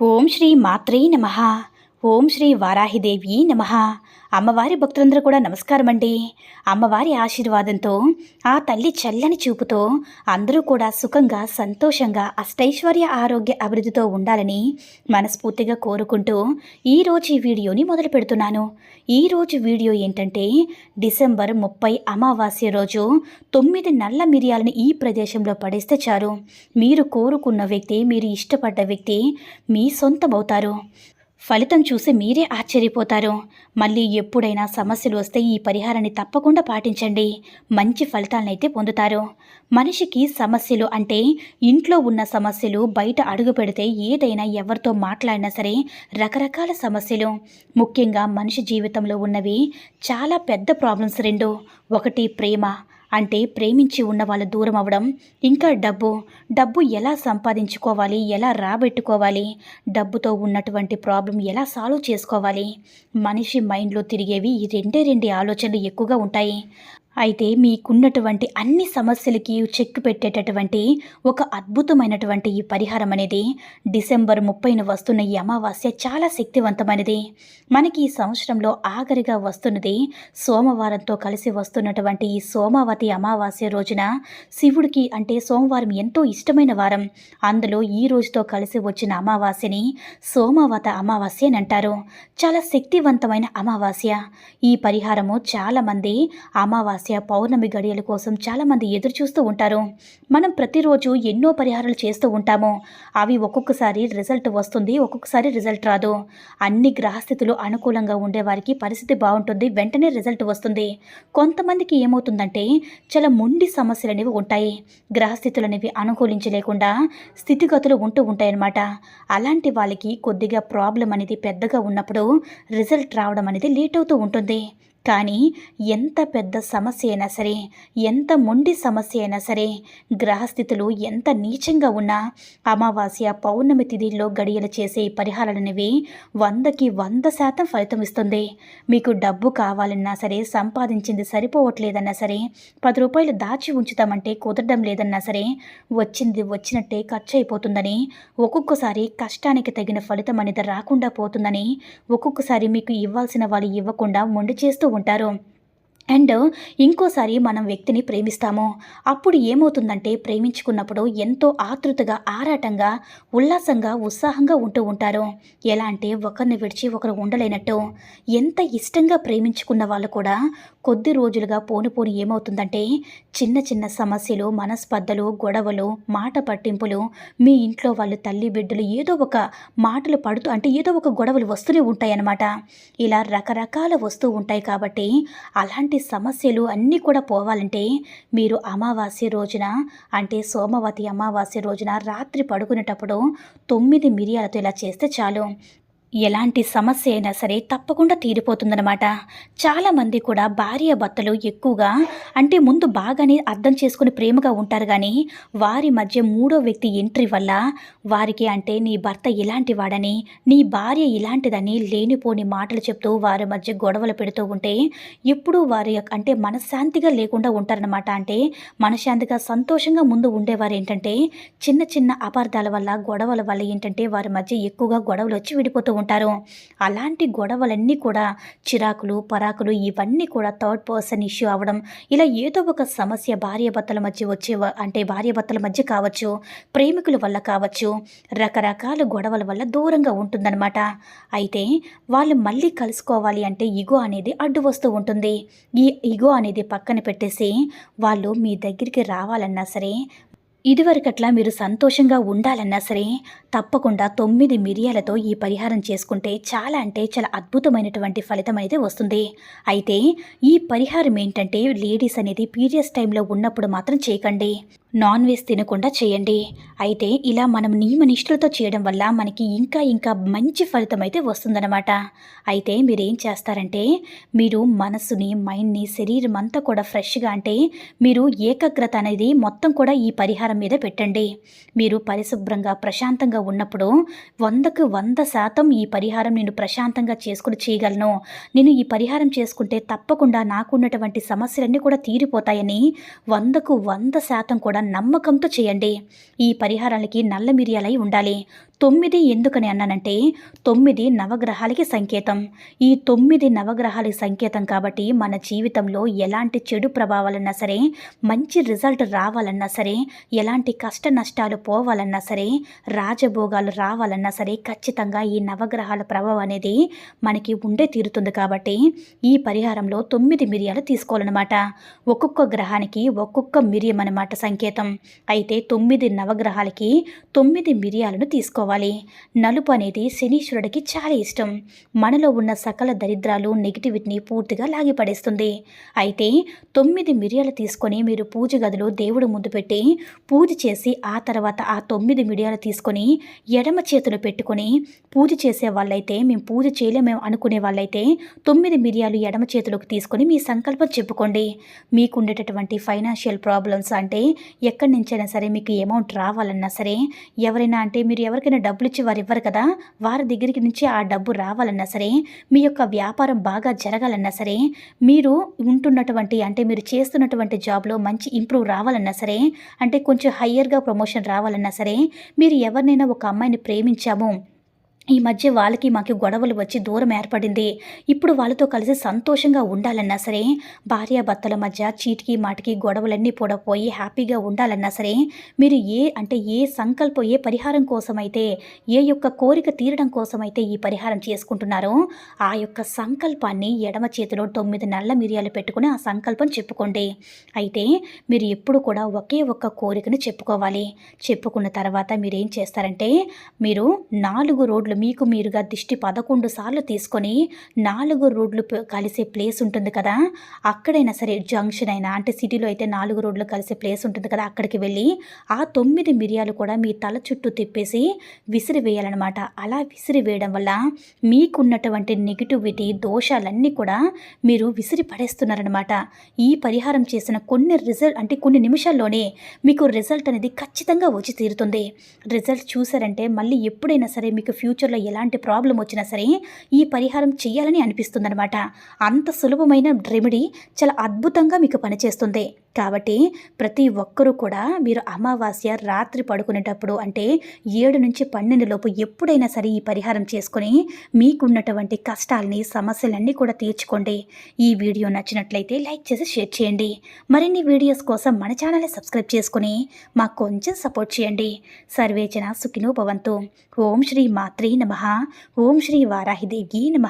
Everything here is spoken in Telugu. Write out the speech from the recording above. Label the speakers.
Speaker 1: Om Shri మాత్రే నమ. ఓం శ్రీ వారాహిదేవి నమ. అమ్మవారి భక్తులందరూ కూడా నమస్కారం అండి అమ్మవారి ఆశీర్వాదంతో ఆ తల్లి చల్లని చూపుతో అందరూ కూడా సుఖంగా సంతోషంగా అష్టైశ్వర్య ఆరోగ్య అభివృద్ధితో ఉండాలని మనస్ఫూర్తిగా కోరుకుంటూ ఈరోజు ఈ వీడియోని మొదలు పెడుతున్నాను. ఈరోజు వీడియో ఏంటంటే డిసెంబర్ ముప్పై అమావాస్య రోజు తొమ్మిది నల్ల మిరియాలను ఈ ప్రదేశంలో పడేస్తే చాలు. మీరు కోరుకున్న వ్యక్తి మీరు ఇష్టపడ్డ వ్యక్తి మీ సొంతమవుతారు. ఫలితం చూసి మీరే ఆశ్చర్యపోతారు. మళ్ళీ ఎప్పుడైనా సమస్యలు వస్తే ఈ పరిహారాన్ని తప్పకుండా పాటించండి. మంచి ఫలితాలనైతే పొందుతారు. మనిషికి సమస్యలు అంటే ఇంట్లో ఉన్న సమస్యలు బయట అడుగు పెడితే ఏదైనా ఎవరితో మాట్లాడినా సరే రకరకాల సమస్యలు. ముఖ్యంగా మనిషి జీవితంలో ఉన్నవి చాలా పెద్ద ప్రాబ్లమ్స్ రెండు. ఒకటి ప్రేమ అంటే ప్రేమించి ఉన్న వాళ్ళు దూరం అవ్వడం ఇంకా డబ్బు డబ్బు ఎలా సంపాదించుకోవాలి ఎలా రాబెట్టుకోవాలి డబ్బుతో ఉన్నటువంటి ప్రాబ్లం ఎలా సాల్వ్ చేసుకోవాలి మనిషి మైండ్లో తిరిగేవి ఈ రెండే రెండు ఆలోచనలు ఎక్కువగా ఉంటాయి. అయితే మీకున్నటువంటి అన్ని సమస్యలకి చెక్ పెట్టేటటువంటి ఒక అద్భుతమైనటువంటి ఈ పరిహారం అనేది డిసెంబర్ ముప్పైన వస్తున్న ఈ అమావాస్య చాలా శక్తివంతమైనది. మనకి ఈ సంవత్సరంలో ఆఖరిగా వస్తున్నది సోమవారంతో కలిసి వస్తున్నటువంటి ఈ సోమావతి అమావాస్య రోజున శివుడికి అంటే సోమవారం ఎంతో ఇష్టమైన వారం. అందులో ఈ రోజుతో కలిసి వచ్చిన అమావాస్యని సోమవత అమావాస్య అని అంటారు. చాలా శక్తివంతమైన అమావాస్య. ఈ పరిహారము చాలామంది అమావాస్య పౌర్ణమి గడియల కోసం చాలామంది ఎదురు చూస్తూ ఉంటారు. మనం ప్రతిరోజు ఎన్నో పరిహారాలు చేస్తూ ఉంటాము. అవి ఒక్కొక్కసారి రిజల్ట్ వస్తుంది ఒక్కొక్కసారి రిజల్ట్ రాదు. అన్ని గ్రహస్థితులు అనుకూలంగా ఉండేవారికి పరిస్థితి బాగుంటుంది వెంటనే రిజల్ట్ వస్తుంది. కొంతమందికి ఏమవుతుందంటే చాలా మొండి సమస్యలు అనేవి ఉంటాయి. గ్రహస్థితులు అనేవి అనుకూలించలేకుండా స్థితిగతులు ఉంటూ ఉంటాయన్నమాట. అలాంటి వాళ్ళకి కొద్దిగా ప్రాబ్లం అనేది పెద్దగా ఉన్నప్పుడు రిజల్ట్ రావడం అనేది లేట్ అవుతూ ఉంటుంది. కానీ ఎంత పెద్ద సమస్య అయినా సరే ఎంత మొండి సమస్య అయినా సరే గ్రహస్థితులు ఎంత నీచంగా ఉన్నా అమావాస్య పౌర్ణమి తిథిల్లో గడియలు చేసే పరిహారాలనేవి వందకి వంద శాతం ఫలితం ఇస్తుంది. మీకు డబ్బు కావాలన్నా సరే సంపాదించింది సరిపోవట్లేదన్నా సరే పది రూపాయలు దాచి ఉంచుతామంటే కుదరడం లేదన్నా సరే వచ్చింది వచ్చినట్టే ఖర్చు అయిపోతుందని ఒక్కొక్కసారి కష్టానికి తగిన ఫలితం అనేది రాకుండా పోతుందని ఒక్కొక్కసారి మీకు ఇవ్వాల్సిన వాళ్ళు ఇవ్వకుండా మొండి చేస్తూ ఉంటారు. అండ్ ఇంకోసారి మనం వ్యక్తిని ప్రేమిస్తాము. అప్పుడు ఏమవుతుందంటే ప్రేమించుకున్నప్పుడు ఎంతో ఆతృతగా ఆరాటంగా ఉల్లాసంగా ఉత్సాహంగా ఉంటూ ఉంటారు. ఎలా అంటే ఒకరిని విడిచి ఒకరు ఉండలేనట్టు. ఎంత ఇష్టంగా ప్రేమించుకున్న వాళ్ళు కూడా కొద్ది రోజులుగా పోను పోను ఏమవుతుందంటే చిన్న చిన్న సమస్యలు మనస్పర్ధలు గొడవలు మాట పట్టింపులు మీ ఇంట్లో వాళ్ళు తల్లి బిడ్డలు ఏదో ఒక మాటలు పడుతూ అంటే ఏదో ఒక గొడవలు వస్తూనే ఉంటాయన్నమాట. ఇలా రకరకాల వస్తూ ఉంటాయి కాబట్టి అలాంటి సమస్యలు అన్నీ కూడా పోవాలంటే మీరు అమావాస్య రోజున అంటే సోమవతి అమావాస్య రోజున రాత్రి పడుకునేటప్పుడు తొమ్మిది మిరియాలతో ఇలా చేస్తే చాలు. ఎలాంటి సమస్య అయినా సరే తప్పకుండా తీరిపోతుందనమాట చాలామంది కూడా భార్య భర్తలు ఎక్కువగా అంటే ముందు బాగానే అర్థం చేసుకుని ప్రేమగా ఉంటారు కానీ వారి మధ్య మూడో వ్యక్తి ఎంట్రీ వల్ల వారికి అంటే నీ భర్త ఇలాంటి వాడని నీ భార్య ఇలాంటిదని లేనిపోని మాటలు చెప్తూ వారి మధ్య గొడవలు పెడుతూ ఉంటే ఎప్పుడూ వారి యొక్క అంటే మనశ్శాంతిగా లేకుండా ఉంటారనమాట అంటే మనశ్శాంతిగా సంతోషంగా ముందు ఉండేవారు ఏంటంటే చిన్న చిన్న అపార్థాల వల్ల గొడవల వల్ల ఏంటంటే వారి మధ్య ఎక్కువగా గొడవలు వచ్చి విడిపోతూ ఉంటారు. అలాంటి గొడవలన్నీ కూడా చిరాకులు పరాకులు ఇవన్నీ కూడా థర్డ్ పర్సన్ ఇష్యూ అవ్వడం ఇలా ఏదో ఒక సమస్య భార్యాభర్తల మధ్య వచ్చే అంటే భార్యాభర్తల మధ్య కావచ్చు ప్రేమికుల వల్ల కావచ్చు రకరకాల గొడవల వల్ల దూరంగా ఉంటుందన్నమాట. అయితే వాళ్ళు మళ్ళీ కలుసుకోవాలి అంటే ఇగో అనేది అడ్డు వస్తూ ఉంటుంది. ఈ ఇగో అనేది పక్కన పెట్టేసి వాళ్ళు మీ దగ్గరికి రావాలన్నా సరే ఇదివరకట్లా మీరు సంతోషంగా ఉండాలన్నా సరే తప్పకుండా తొమ్మిది మిరియాలతో ఈ పరిహారం చేసుకుంటే చాలా అంటే చాలా అద్భుతమైనటువంటి ఫలితం అనేది వస్తుంది. అయితే ఈ పరిహారం ఏంటంటే లేడీస్ అనేది పీరియడ్స్ టైంలో ఉన్నప్పుడు మాత్రం చేయకండి. నాన్ వెజ్ తినకుండా చేయండి. అయితే ఇలా మనం నియమనిష్ఠులతో చేయడం వల్ల మనకి ఇంకా ఇంకా మంచి ఫలితం అయితే వస్తుందన్నమాట. అయితే మీరు ఏం చేస్తారంటే మీరు మనసుని మైండ్ని శరీరం అంతా కూడా ఫ్రెష్గా అంటే మీరు ఏకాగ్రత అనేది మొత్తం కూడా ఈ పరిహారం మీద పెట్టండి. మీరు పరిశుభ్రంగా ప్రశాంతంగా ఉన్నప్పుడు వందకు వంద శాతం ఈ పరిహారం నేను ప్రశాంతంగా చేసుకుని చేయగలను. నేను ఈ పరిహారం చేసుకుంటే తప్పకుండా నాకున్నటువంటి సమస్యలన్నీ కూడా తీరిపోతాయని వందకు వంద శాతం కూడా నమ్మకంతో చేయండి. ఈ పరిహారాలకి నల్ల మిరియాలై ఉండాలి. తొమ్మిది ఎందుకని అన్నానంటే తొమ్మిది నవగ్రహాలకి సంకేతం. ఈ తొమ్మిది నవగ్రహాలకి సంకేతం కాబట్టి మన జీవితంలో ఎలాంటి చెడు ప్రభావాలన్నా సరే మంచి రిజల్ట్ రావాలన్నా సరే ఎలాంటి కష్ట నష్టాలు పోవాలన్నా సరే రాజభోగాలు రావాలన్నా సరే ఖచ్చితంగా ఈ నవగ్రహాల ప్రభావం అనేది మనకి ఉండే తీరుతుంది కాబట్టి ఈ పరిహారంలో తొమ్మిది మిరియాలు తీసుకోవాలన్నమాట. ఒక్కొక్క గ్రహానికి ఒక్కొక్క మిరియం అన్నమాట సంకేతం. అయితే తొమ్మిది నవగ్రహాలకి తొమ్మిది మిరియాలను తీసుకోవాలి. నలుపు అనేది శనీశ్వరుడికి చాలా ఇష్టం. మనలో ఉన్న సకల దరిద్రాలు నెగిటివిటీని పూర్తిగా లాగిపడేస్తుంది. అయితే తొమ్మిది మిరియాలు తీసుకొని మీరు పూజ గదిలో దేవుడు ముందు పెట్టి పూజ చేసి ఆ తర్వాత ఆ తొమ్మిది మిరియాలు తీసుకొని ఎడమ చేతులు పెట్టుకొని పూజ చేసే వాళ్ళైతే మేము పూజ చేయలేమేమో అనుకునే వాళ్ళైతే తొమ్మిది మిరియాలు ఎడమ చేతులకు తీసుకొని మీ సంకల్పం చెప్పుకోండి. మీకు ఉండేటటువంటి ఫైనాన్షియల్ ప్రాబ్లమ్స్ అంటే ఎక్కడి నుంచైనా సరే మీకు అమౌంట్ రావాలన్నా సరే ఎవరైనా అంటే మీరు ఎవరికైనా డబ్బులు ఇచ్చి వారు ఇవ్వరు కదా వారి దగ్గరికి నుంచి ఆ డబ్బు రావాలన్నా సరే మీ యొక్క వ్యాపారం బాగా జరగాలన్నా సరే మీరు ఉంటున్నటువంటి అంటే మీరు చేస్తున్నటువంటి జాబ్లో మంచి ఇంప్రూవ్ రావాలన్నా సరే అంటే కొంచెం హయ్యర్గా ప్రమోషన్ రావాలన్నా సరే మీరు ఎవరినైనా ఒక అమ్మాయిని ప్రేమించాము ఈ మధ్య వాళ్ళకి మాకు గొడవలు వచ్చి దూరం ఏర్పడింది. ఇప్పుడు వాళ్ళతో కలిసి సంతోషంగా ఉండాలన్నా సరే భార్యాభర్తల మధ్య చీటికి మాటికి గొడవలన్నీ పొడపోయి హ్యాపీగా ఉండాలన్నా సరే మీరు ఏ అంటే ఏ సంకల్పం ఏ పరిహారం కోసమైతే ఏ యొక్క కోరిక తీరడం కోసమైతే ఈ పరిహారం చేసుకుంటున్నారో ఆ యొక్క సంకల్పాన్ని ఎడమ చేతిలో తొమ్మిది నల్ల మిరియాలు పెట్టుకుని ఆ సంకల్పం చెప్పుకోండి. అయితే మీరు ఎప్పుడు కూడా ఒకే ఒక్క కోరికను చెప్పుకోవాలి. చెప్పుకున్న తర్వాత మీరు ఏం చేస్తారంటే మీరు నాలుగు రోడ్లు మీకు మీరుగా దిష్టి పదకొండు సార్లు తీసుకొని నాలుగు రోడ్లు కలిసే ప్లేస్ ఉంటుంది కదా? అక్కడైనా సరే జంక్షన్ అయినా అంటే సిటీలో అయితే నాలుగు రోడ్లు కలిసే ప్లేస్ ఉంటుంది కదా అక్కడికి వెళ్ళి ఆ తొమ్మిది మిరియాలు కూడా మీ తల చుట్టూ తిప్పేసి విసిరి వేయాలన్నమాట అలా విసిరి వేయడం వల్ల మీకున్నటువంటి నెగిటివిటీ దోషాలన్నీ కూడా మీరు విసిరి పడేస్తున్నారనమాట ఈ పరిహారం చేసిన కొన్ని రిజల్ట్ అంటే కొన్ని నిమిషాల్లోనే మీకు రిజల్ట్ అనేది ఖచ్చితంగా వచ్చి తీరుతుంది. రిజల్ట్ చూసారంటే మళ్ళీ ఎప్పుడైనా సరే మీకు ఫ్యూచర్ ఫ్యూచర్లో ఎలాంటి ప్రాబ్లం వచ్చినా సరే ఈ పరిహారం చేయాలని అనిపిస్తుందనమాట అంత సులభమైన రెమెడీ చాలా అద్భుతంగా మీకు పనిచేస్తుంది. కాబట్టి ప్రతి ఒక్కరూ కూడా మీరు అమావాస్య రాత్రి పడుకునేటప్పుడు అంటే ఏడు నుంచి పన్నెండు లోపు ఎప్పుడైనా సరే ఈ పరిహారం చేసుకొని మీకున్నటువంటి కష్టాలని సమస్యలన్నీ కూడా తీర్చుకోండి. ఈ వీడియో నచ్చినట్లయితే లైక్ చేసి షేర్ చేయండి. మరిన్ని వీడియోస్ కోసం మన ఛానల్ని సబ్స్క్రైబ్ చేసుకుని మాకు కొంచెం సపోర్ట్ చేయండి. సర్వేచన సుఖినో భవంతు. ఓం శ్రీ మాత్రి నమ ఓం శ్రీ వారాహిదేవి నమ